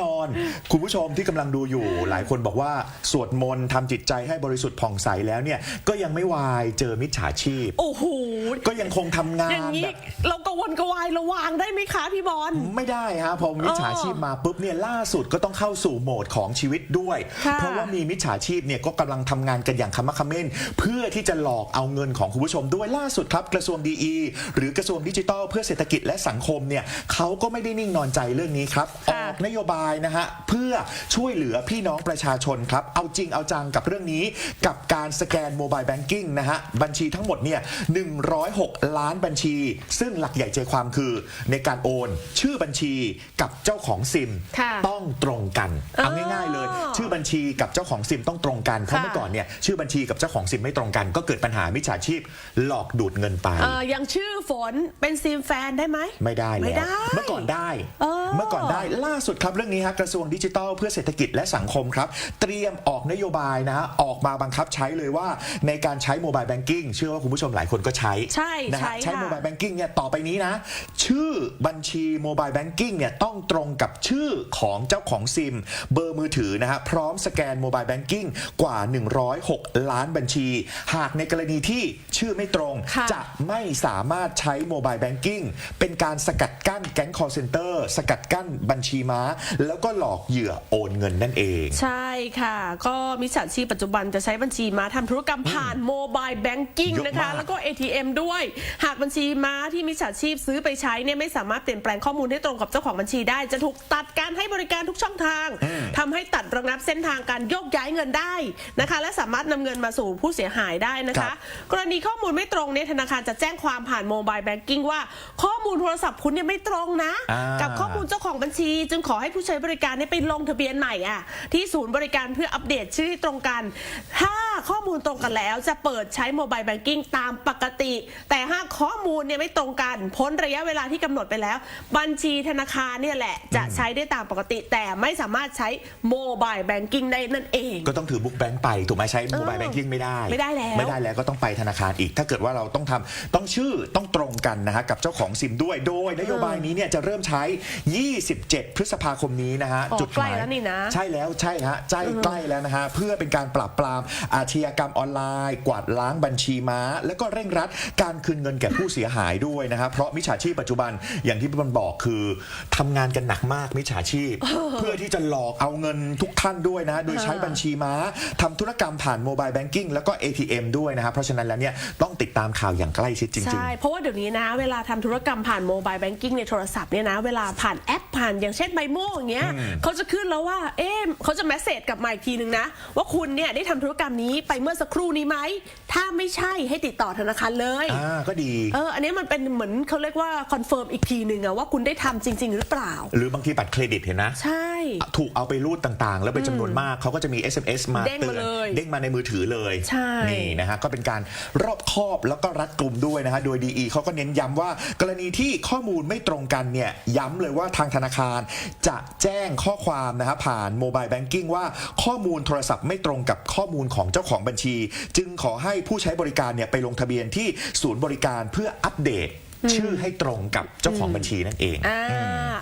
นอ นคุณผู้ชมที่กำลังดูอยู่ หลายคนบอกว่าสวดมนต์ทำจิตใจให้บริสุทธิ์ผ่องใสแล้วเนี่ย ก็ยังไม่วายเจอมิจฉาชีพ โอ้โหก็ยังคงทำงาอย่างนนี้แบบเรากระวนกระวายระวางได้ไหมคะพี่บอล ไม่ได้ฮะพอมิจฉาชีพมาปุ๊บเนี่ยล่าสุดก็ต้องเข้าสู่โหมดของชีวิตด้วย ค่ะ เพราะว่ามีมิจฉาชีพเนี่ยก็กำลังทำงานกันอย่างขมักเขม้น เพื่อที่จะหลอกเอาเงินของคุณผู้ชมด้วยล่าสุดครับกระทรวงดีหรือกระทรวงดิจิทัลเพื่อเศรษฐกิจและสังคมเนี่ยเขาก็ไม่ได้นิ่งนอนใจเรื่องนี้ครับอค่ะ อกนโยบายนะฮะเพื่อช่วยเหลือพี่น้องประชาชนครับ เอาจริงเอาจังกับเรื่องนี้ กับการสแกนโมบายแบงกิ้งนะฮะบัญชีทั้งหมดเนี่ย106 ล้านบัญชี ซึ่งหลักใหญ่ใจความคือในการโอน ชื่อบัญชีกับเจ้าของซิมค่ะต้องตรงกันอ๋อเอาง่ายๆเลย ชื่อบัญชีกับเจ้าของซิมต้องตรงกันเพราะค่ะเมื่อก่อนเนี่ยชื่อบัญชีกับเจ้าของซิมไม่ตรงกัน ก็เกิดปัญหามิจฉาชีพหลอกดูดเงินไปเอออย่างชื่อฝนเป็นซีมแฟนได้ไหมไม่ได้ไม่แล้วได้เมื่อก่อนได้เออเมื่อก่อนได้ล่าสุดครับเรื่องนี้ฮะกระทรวงดิจิทัลเพื่อเศรษฐกิจและสังคมครับ เตรียมออกนโยบายนะฮะออกมาบังคับใช้เลยว่าในการใช้โมบายแบงกิ้งเชื่อว่าคุณผู้ชมหลายคนก็ใช้ ใช่นะฮะใช้ใช้ค่ะโมบายแบงกิ้งเนี่ยต่อไปนี้นะ ชื่อบัญชีโมบายแบงกิ้งเนี่ยต้องตรงกับชื่อของเจ้าของซิม เบอร์มือถือนะฮะพร้อมสแกนโมบายแบงกิ้งกว่า 106 ล้านบัญชี หากในกรณีที่ชื่อไม่ตรงค่ะจะไม่สามารถใช้โมบายแบงกิ้งเป็นการสกัดกั้นแก๊งคอร์เซนเตอร์สกัดกั้นบัญชีม้า แล้วก็หลอกเหยื่อโอนเงินนั่นเอง ใช่ค่ะ ก็มิจฉาชีพปัจจุบันจะใช้บัญชีม้าทำธุรกรรมผ่านโมบายแบงกิ้งเยอะนะคะ มาก แล้วก็ ATM ด้วย หากบัญชีม้าที่มิจฉาชีพซื้อไปใช้เนี่ยไม่สามารถเปลี่ยนแปลงข้อมูลให้ตรงกับเจ้าของบัญชีได้ จะถูกตัดการให้บริการทุกช่องทางทำให้ตัดระงับเส้นทางการโยกย้ายเงินได้นะคะ และสามารถนำเงินมาสู่ผู้เสียหายได้นะครัคะ บ กรณีข้อมูลไม่ตรงเนี่ยธนาคารจะแจ้งความผ่านโมบายแบงกิ้งว่าข้อมูลโทรศัพท์คุณเนี่ยไม่ตรงนะ อ่ากั กับข้อมูลเจ้าของบัญชี จึงขอให้ผู้ใช้บริการเนี่ยไปลงทะเบียนใหม่อะที่ศูนย์บริการเพื่ออัปเดตชื่อให้ตรงกัน ถ้าข้อมูลตรงกันแล้วจะเปิดใช้โมบายแบงกิ้งตามปกติ แต่หากข้อมูลเนี่ยไม่ตรงกัน พ้นระยะเวลาที่กำหนดไปแล้ว บัญชีธนาคารเนี่ยแหละจะใช้ได้ตามปกติ แต่ไม่สามารถใช้โมบายแบงกิ้งได้นั่นเอง ก็ต้องถือบุ๊กแบงค์ไปถูกไหมใช้โมบายแบงกิ้งไม่ได้ ไม่ได้แล้วไม่ได้แล้วก็ต้องไปธนาคารอีก ถ้าเกิดว่าเราต้องทำต้องชื่อต้องตรงกันนะฮะกับเจ้าของซิมด้วย โดยนโยบายนี้เนี่ยจะเริ่มใช้ 27 พฤษภาคมนี้นะฮะอ๋อจุดหมายใกล้แล้วนี่นะใช่แล้วใช่ฮะใกล้ใกล้แล้วนะฮะเพื่อเป็นการปราบปรามอาชญากรรมออนไลน์ กวาดล้างบัญชีม้า แล้วก็เร่งรัดการคืนเงินแก่ผู้เสียหายด้วยนะฮะเพราะมิจฉาชีพปัจจุบันอย่างที่พี่บอลบอกคือทำงานกันหนักมากมิจฉาชีพ เพื่อที่จะหลอกเอาเงินทุกท่านด้วยนะโดยใช้บัญชีม้าทำธุรกรรมผ่านโมบายแบงกิ้งแล้วก็ ATM ด้วยนะครับเพราะฉะนั้นแล้วเนี่ยต้องติดตามข่าวอย่างใกล้ชิดจริงใช่ เพราะว่าเดี๋ยวนี้นะ เวลาทำธุรกรรมผ่านโมบายแบงกิ้งในโทรศัพท์เนี่ยนะ เวลาผ่านแอปผ่านอย่างเช่นไมโมอย่างเงี้ยเขาจะขึ้นแล้วว่า เอ๊ะเขาจะแมสเซจกลับมาอีกทีนึงนะ ว่าคุณเนี่ยได้ทำธุรกรรมนี้ไปเมื่อสักครู่นี้ไหม ถ้าไม่ใช่ให้ติดต่อธนาคารเลยๆอ่าก็ดี เออ อันนี้มันเป็นเหมือนเขาเรียกว่าคอนเฟิร์มอีกทีหนึ่งอะว่าคุณได้ทำจริง ๆ หรือเปล่า หรือบางทีบัตรเครดิตเห็นนะ ใช่ ถูกเอาไปรูดต่างๆ แล้วเป็นจำนวนมากเขาก็จะมี SMS มาเด้งเตืมาอนเลยเด้งมาในมือถือเลยใช่ นี่นะฮะก็เป็นการรอบคอบแล้วก็รัดกลุ่มด้วยนะฮะโดยดีเขาก็เน้นย้ำว่ากรณีที่ข้อมูลไม่ตรงกันเนี่ยย้ำเลยว่าทางธนาคารจะแจ้งข้อความนะฮะผ่านโมบายแบงกิ้งว่าข้อมูลโทรศัพท์ไม่ตรงกับข้อมูลของเจ้าของบัญชี จึงขอให้ผู้ใช้บริการเนี่ยไปลงทะเบียนที่ศูนย์บริการเพื่ออัปเดต ชื่อให้ตรงกับเจ้าของบัญชีนั่นเอง อ่า